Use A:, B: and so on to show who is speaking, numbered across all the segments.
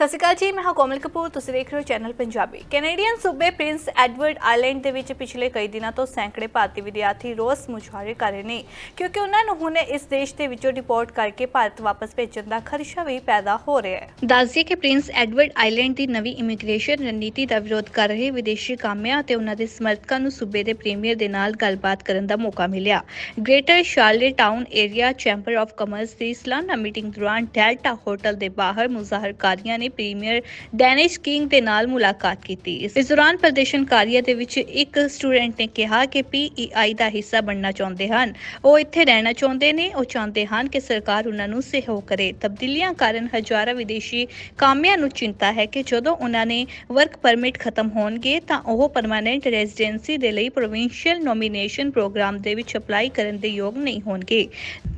A: ਸਤਿ ਸ਼੍ਰੀ ਅਕਾਲ ਜੀ, ਮੈਂ ਹਾਂ ਕੋਮਲ ਕਪੂਰ, ਤੁਸੀਂ ਦੇਖ ਰਹੇ ਹੋ ਚੈਨਲ ਪੰਜਾਬੀ। ਕੈਨੇਡੀਅਨ ਸੂਬੇ ਪ੍ਰਿੰਸ ਐਡਵਰਡ ਆਈਲੈਂਡ ਦੇ ਵਿੱਚ ਪਿਛਲੇ ਕਈ ਦਿਨਾਂ ਤੋਂ ਸੈਂਕੜੇ ਭਾਰਤੀ ਵਿਦਿਆਰਥੀ ਰੋਸ ਮੁਜ਼ਾਹਰੇ ਕਰ ਰਹੇ ਨੇ, ਕਿਉਂਕਿ ਉਹਨਾਂ ਨੂੰ ਹੁਣ ਇਸ ਦੇਸ਼ ਦੇ ਵਿੱਚੋਂ ਡਿਪੋਰਟ ਕਰਕੇ ਭਾਰਤ ਵਾਪਸ ਭੇਜਣ ਦਾ ਖਦਸ਼ਾ ਵੀ ਪੈਦਾ ਹੋ ਰਿਹਾ ਹੈ। ਦੱਸਦੇ ਕਿ ਪ੍ਰਿੰਸ ਐਡਵਰਡ ਆਈਲੈਂਡ ਦੀ ਨਵੀਂ ਇਮੀਗ੍ਰੇਸ਼ਨ ਰਣਨੀਤੀ ਦਾ ਵਿਰੋਧ ਕਰ ਰਹੇ ਵਿਦੇਸ਼ੀ ਕਾਮਿਆਂ ਅਤੇ ਉਹਨਾਂ ਦੇ ਸਮਰਥਕਾਂ ਨੂੰ ਸੂਬੇ ਦੇ ਪ੍ਰੀਮੀਅਰ ਦੇ ਨਾਲ ਗੱਲਬਾਤ ਕਰਨ ਦਾ ਮੌਕਾ ਮਿਲਿਆ। Greater Charlottetown Area Chamber of Commerce ਦੀ ਸਾਲਾਨਾ ਮੀਟਿੰਗ ਦੌਰਾਨ ਡੈਲਟਾ ਹੋਟਲ ਦੇ ਬਾਹਰ ਮੁਜ਼ਾਹਰਕਾਰੀਆਂ ਨੇ ਪ੍ਰੀਮੀਅਰ ਡੈਨਿਸ਼ ਕਿੰਗ ਦੇ ਨਾਲ ਮੁਲਾਕਾਤ ਕੀਤੀ। ਇਸ ਦੌਰਾਨ ਪ੍ਰਦਰਸ਼ਨਕਾਰੀਆਂ ਦੇ ਵਿੱਚ ਇੱਕ ਸਟੂਡੈਂਟ ਨੇ ਕਿਹਾ ਕਿ ਪੀਈਆਈ ਦਾ ਹਿੱਸਾ ਬਣਨਾ ਚਾਹੁੰਦੇ ਹਨ। ਉਹ ਇੱਥੇ ਰਹਿਣਾ ਚਾਹੁੰਦੇ ਨੇ। ਉਹ ਚਾਹੁੰਦੇ ਹਨ ਕਿ ਸਰਕਾਰ ਉਹਨਾਂ ਨੂੰ ਸਹਿਯੋਗ ਕਰੇ। ਤਬਦੀਲੀਆਂ ਕਾਰਨ ਹਜ਼ਾਰਾਂ ਵਿਦੇਸ਼ੀ ਕਾਮਿਆਂ ਨੂੰ ਚਿੰਤਾ ਹੈ ਕਿ ਜਦੋਂ ਉਹਨਾਂ ਨੇ ਵਰਕ ਪਰਮਿਟ ਖਤਮ ਹੋਣਗੇ ਤਾਂ ਉਹ ਪਰਮਾਨੈਂਟ ਰੈਜ਼ੀਡੈਂਸੀ ਦੇ ਲਈ ਪ੍ਰੋਵਿੰਸ਼ੀਅਲ ਨੋਮੀਨੇਸ਼ਨ ਪ੍ਰੋਗਰਾਮ ਦੇ ਵਿੱਚ ਅਪਲਾਈ ਕਰਨ ਦੇ ਯੋਗ ਨਹੀਂ ਹੋਣਗੇ।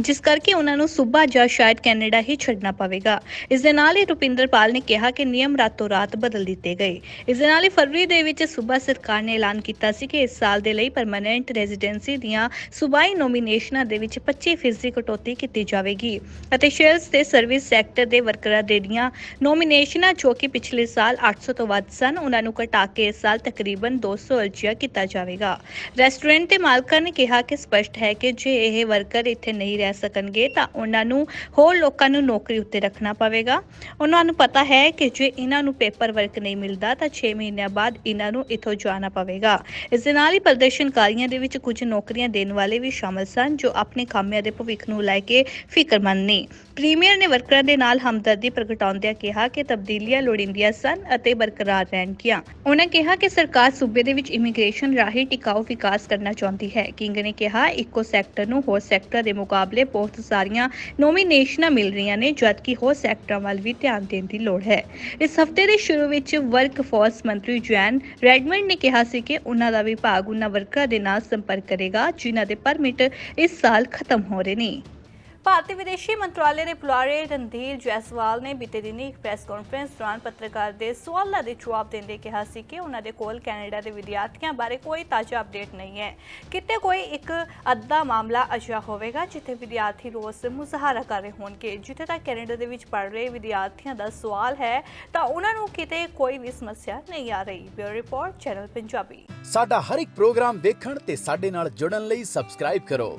A: ਜਿਸ ਕਰਕੇ ਉਹਨਾਂ ਨੂੰ ਸੂਬਾ ਜਾਂ ਸ਼ਾਇਦ ਕੈਨੇਡਾ ਹੀ ਛੱਡਣਾ ਪਵੇਗਾ। ਇਸ ਦੇ ਨਾਲ ਹੀ ਰੁਪਿੰਦਰ ਪਾਲ ਨੇ ਕਿਹਾ ਕਿ ਨਿਯਮ ਰਾਤੋਂ ਰਾਤ ਬਦਲ ਦਿੱਤੇ ਗਏ। ਇਸ ਦੇ ਨਾਲ ਹੀ ਫਰਵਰੀ ਦੇ ਵਿੱਚ ਸੂਬਾ ਸਰਕਾਰ ਨੇ ਐਲਾਨ ਕੀਤਾ ਸੀ ਕਿ ਇਸ ਸਾਲ ਦੇ ਲਈ ਪਰਮਾਨੈਂਟ ਰੈਜ਼ੀਡੈਂਸੀ ਦੀਆਂ ਸੂਬਾਈ ਨੋਮੀਨੇਸ਼ਨਾਂ ਦੇ ਵਿੱਚ 25% ਕਟੌਤੀ ਕੀਤੀ ਜਾਵੇਗੀ ਅਤੇ ਸ਼ੇਲਸ ਤੇ ਸਰਵਿਸ ਸੈਕਟਰ ਦੇ ਵਰਕਰਾਂ ਦੇ ਦੀਆਂ ਨੋਮੀਨੇਸ਼ਨਾਂ ਜੋ ਕਿ ਪਿਛਲੇ ਸਾਲ 800 ਤੋਂ ਵੱਧ ਸਨ, ਉਹਨਾਂ ਨੂੰ ਘਟਾ ਕੇ ਇਸ ਸਾਲ ਤਕਰੀਬਨ 200 ਅਰਜ਼ੀਆਂ ਕੀਤਾ ਜਾਵੇਗਾ। ਰੈਸਟੋਰੈਂਟ ਦੇ ਮਾਲਕਾਂ ਨੇ ਕਿਹਾ ਕਿ ਸਪਸ਼ਟ ਹੈ ਕਿ ਜੇ ਇਹ ਵਰਕਰ ਇੱਥੇ ਨਹੀਂ ਰਹਿ ਸਕਣਗੇ ਤਾਂ ਉਹਨਾਂ ਨੂੰ ਹੋਰ ਲੋਕਾਂ ਨੂੰ ਨੌਕਰੀ ਉੱਤੇ ਰੱਖਣਾ ਪਵੇਗਾ। ਉਹਨਾਂ ਨੂੰ ਪਤਾ ਹੈ ਕਿ ਜੇ ਇਹਨਾਂ ਨੂੰ ਪੇਪਰ ਵਰਕ ਨਹੀਂ ਮਿਲਦਾ, ਤਾਂ 6 ਮਹੀਨਿਆਂ ਬਾਅਦ ਇਹਨਾਂ ਨੂੰ ਇੱਥੋਂ ਜਾਣਾ ਪਵੇਗਾ। ਇਸ ਦੇ ਨਾਲ ਹੀ ਪ੍ਰਦਰਸ਼ਨਕਾਰੀਆਂ ਦੇ ਵਿੱਚ ਕੁਝ ਨੌਕਰੀਆਂ ਦੇਣ ਵਾਲੇ ਵੀ ਸ਼ਾਮਲ ਸਨ, ਜੋ ਆਪਣੇ ਕਾਮਿਆਂ ਦੇ ਭਵਿੱਖ ਨੂੰ ਲੈ ਕੇ ਫਿਕਰਮੰਦ ਨੇ। ਪ੍ਰੀਮੀਅਰ ਨੇ ਵਰਕਰਾਂ ਦੇ ਨਾਲ ਹਮਦਰਦੀ ਪ੍ਰਗਟਾਉਂਦਿਆਂ ਕਿਹਾ ਕਿ ਤਬਦੀਲੀਆਂ ਲੋੜੀਂਦੀਆਂ ਸਨ ਅਤੇ ਬਰਕਰਾਰ ਰਹਿਣਗੀਆਂ। ਉਹਨਾਂ ਕਿਹਾ ਕਿ ਸਰਕਾਰ ਸੂਬੇ ਦੇ ਵਿੱਚ ਇਮੀਗ੍ਰੇਸ਼ਨ ਰਾਹੀਂ ਟਿਕਾਊ ਵਿਕਾਸ ਕਰਨਾ ਚਾਹੁੰਦੀ ਹੈ। ਕਿੰਗ ਨੇ ਕਿਹਾ, ਇੱਕੋ ਸੈਕਟਰ ਨੂੰ ਹੋਰ ਸੈਕਟਰ ਦੇ ਮੁਕਾਬਲੇ ਬਹੁਤ ਸਾਰੀਆਂ ਨੋਮੀਨੇਸ਼ਨਾਂ ਮਿਲ ਰਹੀਆਂ ਨੇ, ਜਦਕਿ ਹੋਰ ਸੈਕਟਰਾਂ ਵੱਲ ਵੀ ਧਿਆਨ ਦੇਣ ਦੀ ਲੋੜ ਲੋੜ ਹੈ। ਇਸ ਹਫ਼ਤੇ ਦੇ ਸ਼ੁਰੂ ਵਿੱਚ ਵਰਕ ਫੋਰਸ ਮੰਤਰੀ ਜੈਨ ਰੈਡਮੰਡ ਨੇ ਕਿਹਾ ਸੀ ਕਿ ਉਹਨਾਂ ਦਾ ਵਿਭਾਗ ਉਹਨਾਂ ਵਰਕਰਾਂ ਦੇ ਨਾਲ ਸੰਪਰਕ ਕਰੇਗਾ, ਜਿਨ੍ਹਾਂ ਦੇ ਪਰਮਿਟ ਇਸ ਸਾਲ ਖਤਮ ਹੋ ਰਹੇ ਨੇ। ਭਾਰਤੀ ਵਿਦੇਸ਼ੀ ਮੰਤਰਾਲੇ ਦੇ ਬੁਲਾਰੇ ਰਣਧੀਰ ਜੈਸਵਾਲ ਨੇ ਬੀਤੇ ਦਿਨੀ ਇੱਕ ਪ੍ਰੈਸ ਕਾਨਫਰੰਸ ਦੌਰਾਨ ਪੱਤਰਕਾਰ ਦੇ ਸਵਾਲਾਂ ਦੇ ਜਵਾਬ ਦਿੰਦੇ ਕਿਹਾ ਸੀ ਕਿ ਉਹਨਾਂ ਦੇ ਕੋਲ ਕੈਨੇਡਾ ਦੇ ਵਿਦਿਆਰਥੀਆਂ ਬਾਰੇ ਕੋਈ ਤਾਜ਼ਾ ਅਪਡੇਟ ਨਹੀਂ ਹੈ। ਕਿਤੇ ਕੋਈ ਇੱਕ ਅੱਧਾ ਮਾਮਲਾ ਅਜਿਹਾ ਹੋਵੇਗਾ ਜਿੱਥੇ ਵਿਦਿਆਰਥੀ ਰੋਸ ਮੁਜ਼ਾਹਰਾ ਕਰ ਰਹੇ ਹੋਣਗੇ। ਜਿੱਥੇ ਤੱਕ ਕੈਨੇਡਾ ਦੇ ਵਿੱਚ ਪੜ ਰਹੇ ਵਿਦਿਆਰਥੀਆਂ ਦਾ ਸਵਾਲ ਹੈ, ਤਾਂ ਉਹਨਾਂ ਨੂੰ ਕਿਤੇ ਕੋਈ ਵੀ ਸਮੱਸਿਆ ਨਹੀਂ ਆ ਰਹੀ। Bureau report, channel Punjabi.
B: ਸਾਡਾ ਹਰ ਇੱਕ ਪ੍ਰੋਗਰਾਮ ਦੇਖਣ ਤੇ ਸਾਡੇ ਨਾਲ ਜੁੜਨ ਲਈ ਸਬਸਕ੍ਰਾਈਬ ਕਰੋ।